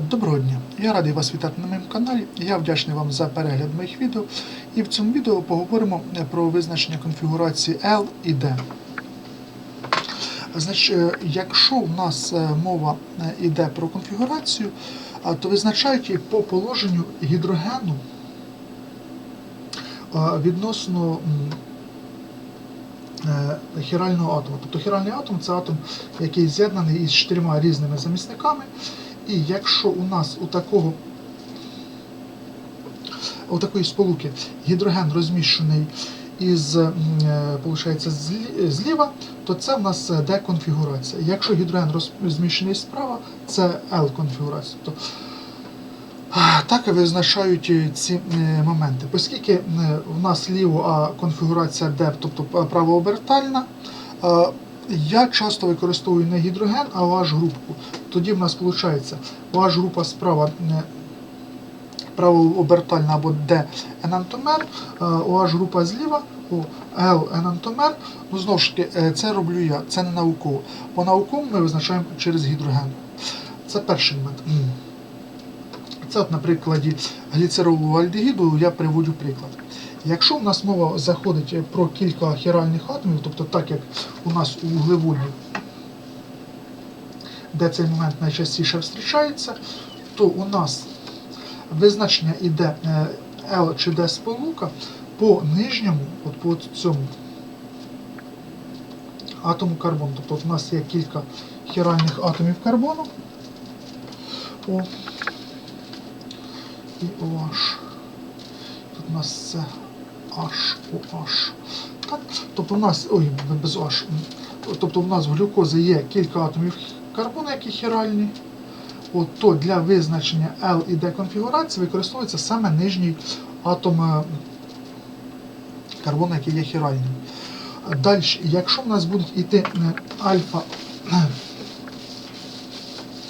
Доброго дня! Я радий вас вітати на моєму каналі. Я вдячний вам за перегляд моїх відео. І в цьому відео поговоримо про визначення конфігурації L і D. Значить, е, якщо у нас е, мова е, йде про конфігурацію, то визначають її по положенню гідрогену відносно е, хірального атому. Тобто хіральний атом це атом, який з'єднаний із чотирма різними замісниками. І якщо у нас у такого у такої сполуки гідроген розміщений із е, получається, зліва, то це в нас е, D-конфігурація. Якщо гідроген роз- розміщений справа, це L-конфігурація. Тобто, так визначають е, ці е, моменти. Оскільки е, в нас ліво а конфігурація D, тобто е, правообертальна, е, я часто використовую не гідроген, а OH групу. Тоді в нас виходить OH група справа е, правообертальна або D енантомер, OH група зліва, L енантомер. Ну знову ж таки, е, це роблю я, це не науково. По науковому ми визначаємо через гідроген. Це перший момент. Це, от, на прикладі альдегіду я приводжу приклад. Якщо у нас мова заходить про кілька хіральних атомів, тобто так як у нас у вуглеводні, де цей момент найчастіше зустрічається, то у нас визначення іде е, L чи D сполука по нижньому, от по цьому атому карбону. Тобто у нас є кілька хіральних атомів карбону. О, і OH. Тут у нас це H, OH. Так? Тобто у нас, ой, без OH. Тобто у нас в глюкози є кілька атомів карбону, які хіральні. От, то для визначення L і D конфігурації використовується саме нижній атом е, карбону, який є хіральним. Далі, якщо в нас будуть йти е, альфа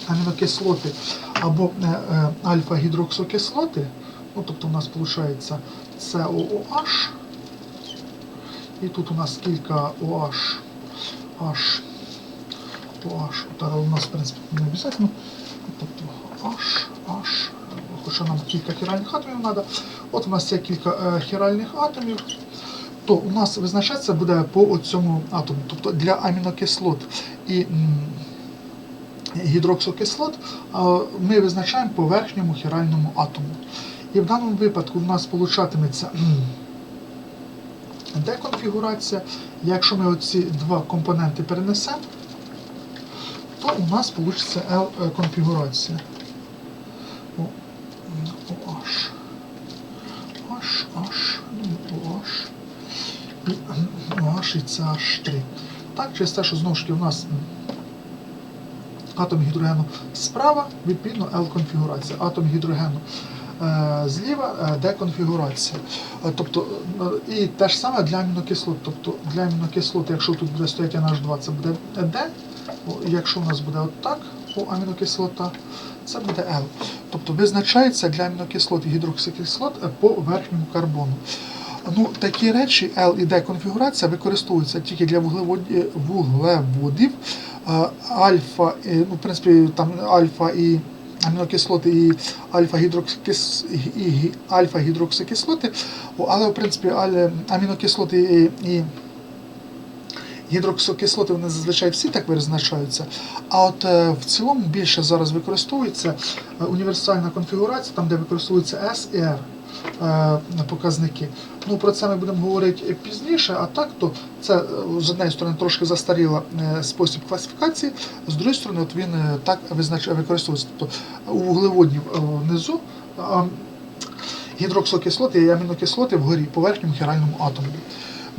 амінокислоти або е, альфа-гідроксокислоти, ну, тобто у нас виходить COOH, і тут у нас кілька OH, H, OH, та у нас в принципі не обов'язково, тобто H, H, хоча нам кілька хіральних атомів треба. От у нас є кілька е, хіральних атомів, то у нас визначатися буде по цьому атому. Тобто для амінокислот і гідроксокислот ми визначаємо по верхньому хіральному атому. І в даному випадку в нас получатиметься деконфігурація. Якщо ми оці два компоненти перенесемо, то у нас вийде L-конфігурація. О, OH. H, H, ну, OH. OH і це H3. Так, через те, що знову ж таки у нас атом гідрогену справа, відповідно L-конфігурація. Атом гідрогену е, зліва е, деконфігурація. Е, Тобто, і те ж саме для амінокислот. Тобто для амінокислот, якщо тут буде стояти NH2, це буде D. Якщо у нас буде отак, о, амінокислота, це буде L. Тобто визначається для амінокислот і гідроксикислот е, по верхньому карбону. Ну, такі речі L і D конфігурація використовуються тільки для вуглеводів, вуглеводів е, альфа, е, ну, в принципі, там альфа і амінокислоти і альфа-гідроксикис, і гі- альфа-гідроксикислоти, але в принципі амінокислоти і гідроксокислоти вони зазвичай всі так визначаються. А от е, в цілому більше зараз використовується е, універсальна конфігурація, там де використовується S і R е, показники. Ну про це ми будемо говорити пізніше, а так то це з однієї сторони трошки застаріла спосіб класифікації, з другої сторони, от він так використовується. Тобто у вуглеводнів внизу. Гідроксокислоти і амінокислоти вгорі по верхньому хіральному атомі.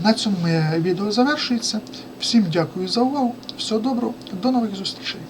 На цьому відео завершується. Всім дякую за увагу. Всього доброго, до нових зустрічей.